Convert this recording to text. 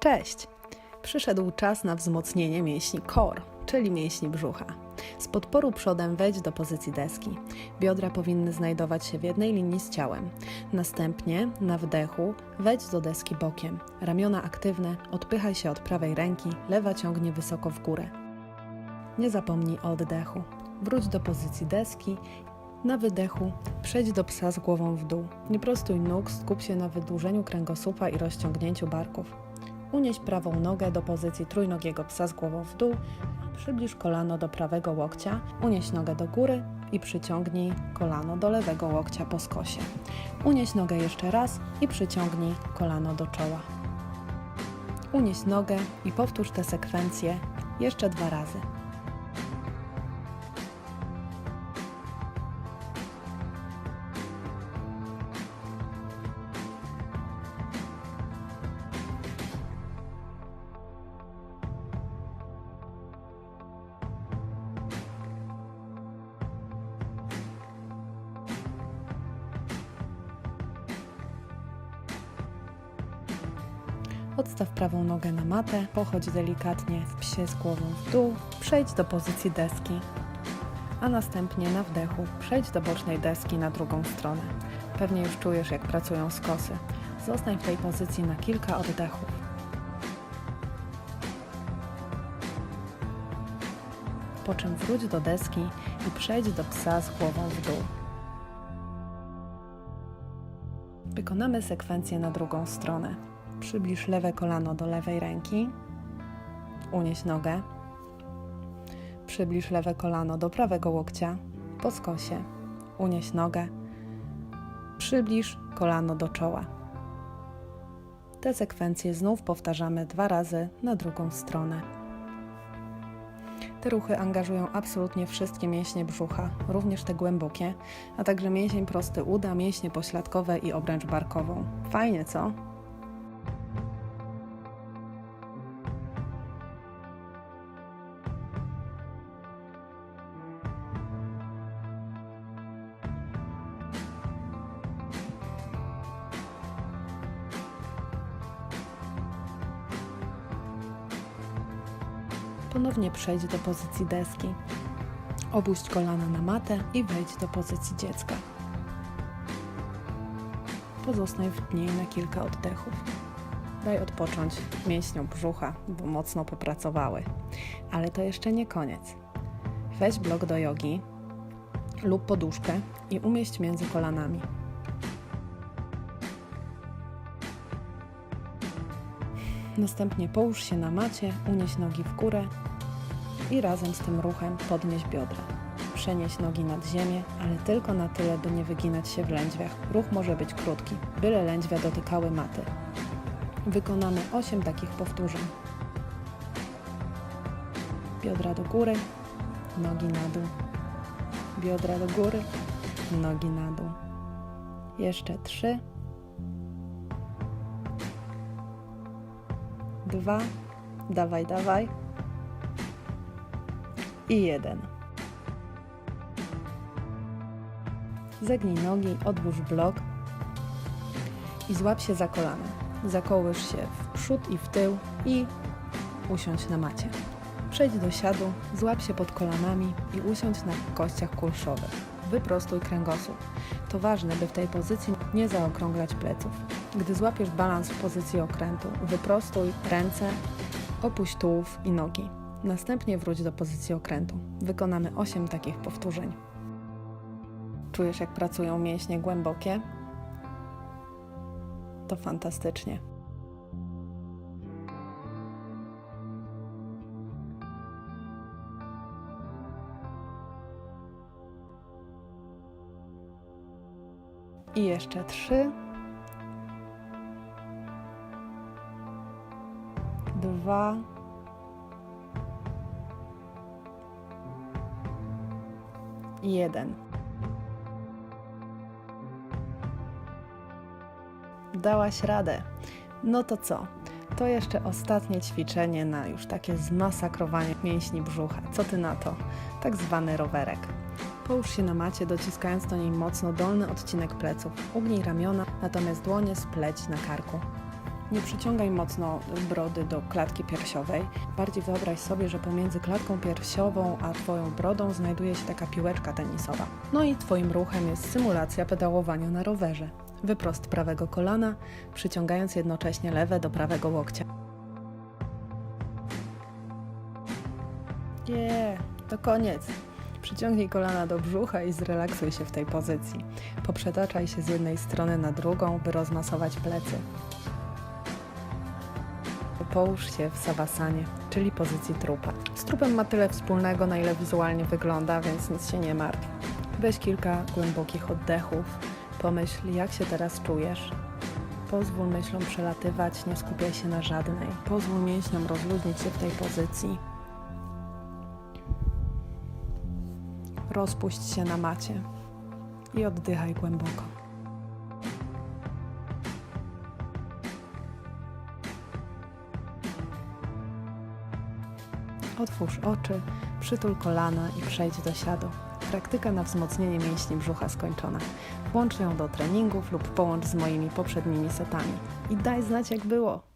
Cześć! Przyszedł czas na wzmocnienie mięśni core, czyli mięśni brzucha. Z podporu przodem wejdź do pozycji deski. Biodra powinny znajdować się w jednej linii z ciałem. Następnie na wdechu wejdź do deski bokiem. Ramiona aktywne, odpychaj się od prawej ręki, lewa ciągnie wysoko w górę. Nie zapomnij o oddechu. Wróć do pozycji deski. Na wydechu przejdź do psa z głową w dół. Nie prostuj nóg, skup się na wydłużeniu kręgosłupa i rozciągnięciu barków. Unieś prawą nogę do pozycji trójnogiego psa z głową w dół. Przybliż kolano do prawego łokcia, unieś nogę do góry i przyciągnij kolano do lewego łokcia po skosie. Unieś nogę jeszcze raz i przyciągnij kolano do czoła. Unieś nogę i powtórz tę sekwencję jeszcze dwa razy. Odstaw prawą nogę na matę, pochodź delikatnie w psie z głową w dół, przejdź do pozycji deski, a następnie na wdechu przejdź do bocznej deski na drugą stronę. Pewnie już czujesz, jak pracują skosy. Zostań w tej pozycji na kilka oddechów. Po czym wróć do deski i przejdź do psa z głową w dół. Wykonamy sekwencję na drugą stronę. Przybliż lewe kolano do lewej ręki. Unieś nogę. Przybliż lewe kolano do prawego łokcia. Po skosie. Unieś nogę. Przybliż kolano do czoła. Te sekwencje znów powtarzamy dwa razy na drugą stronę. Te ruchy angażują absolutnie wszystkie mięśnie brzucha, również te głębokie, a także mięsień prosty uda, mięśnie pośladkowe i obręcz barkową. Fajnie, co? Ponownie przejdź do pozycji deski. Opuść kolana na matę i wejdź do pozycji dziecka. Pozostań w niej na kilka oddechów. Daj odpocząć mięśniom brzucha, bo mocno popracowały. Ale to jeszcze nie koniec. Weź blok do jogi lub poduszkę i umieść między kolanami. Następnie połóż się na macie, unieś nogi w górę i razem z tym ruchem podnieś biodra. Przenieś nogi nad ziemię, ale tylko na tyle, by nie wyginać się w lędźwiach. Ruch może być krótki, byle lędźwia dotykały maty. Wykonamy 8 takich powtórzeń. Biodra do góry, nogi na dół. Biodra do góry, nogi na dół. Jeszcze 3 dwa, dawaj, dawaj i jeden. Zegnij nogi, odłóż blok i złap się za kolana. Zakołysz się w przód i w tył i usiądź na macie. Przejdź do siadu, złap się pod kolanami i usiądź na kościach kulszowych. Wyprostuj kręgosłup. To ważne, by w tej pozycji nie zaokrąglać pleców. Gdy złapiesz balans w pozycji okrętu, wyprostuj ręce, opuść tułów i nogi. Następnie wróć do pozycji okrętu. Wykonamy 8 takich powtórzeń. Czujesz, jak pracują mięśnie głębokie? To fantastycznie. I jeszcze trzy. Dwa. Jeden. Dałaś radę. No to co? To jeszcze ostatnie ćwiczenie na już takie zmasakrowanie mięśni brzucha. Co ty na to? Tak zwany rowerek. Połóż się na macie, dociskając do niej mocno dolny odcinek pleców. Ugnij ramiona, natomiast dłonie spleć na karku. Nie przyciągaj mocno brody do klatki piersiowej. Bardziej wyobraź sobie, że pomiędzy klatką piersiową a Twoją brodą znajduje się taka piłeczka tenisowa. No i Twoim ruchem jest symulacja pedałowania na rowerze. Wyprost prawego kolana, przyciągając jednocześnie lewe do prawego łokcia. Nie, to koniec. Przyciągnij kolana do brzucha i zrelaksuj się w tej pozycji. Poprzetaczaj się z jednej strony na drugą, by rozmasować plecy. Połóż się w savasanie, czyli pozycji trupa. Z trupem ma tyle wspólnego, na ile wizualnie wygląda, więc nic się nie martw. Weź kilka głębokich oddechów. Pomyśl, jak się teraz czujesz. Pozwól myślom przelatywać, nie skupiaj się na żadnej. Pozwól mięśniom rozluźnić się w tej pozycji. Rozpuść się na macie i oddychaj głęboko. Otwórz oczy, przytul kolana i przejdź do siadu. Praktyka na wzmocnienie mięśni brzucha skończona. Włącz ją do treningów lub połącz z moimi poprzednimi setami. I daj znać jak było.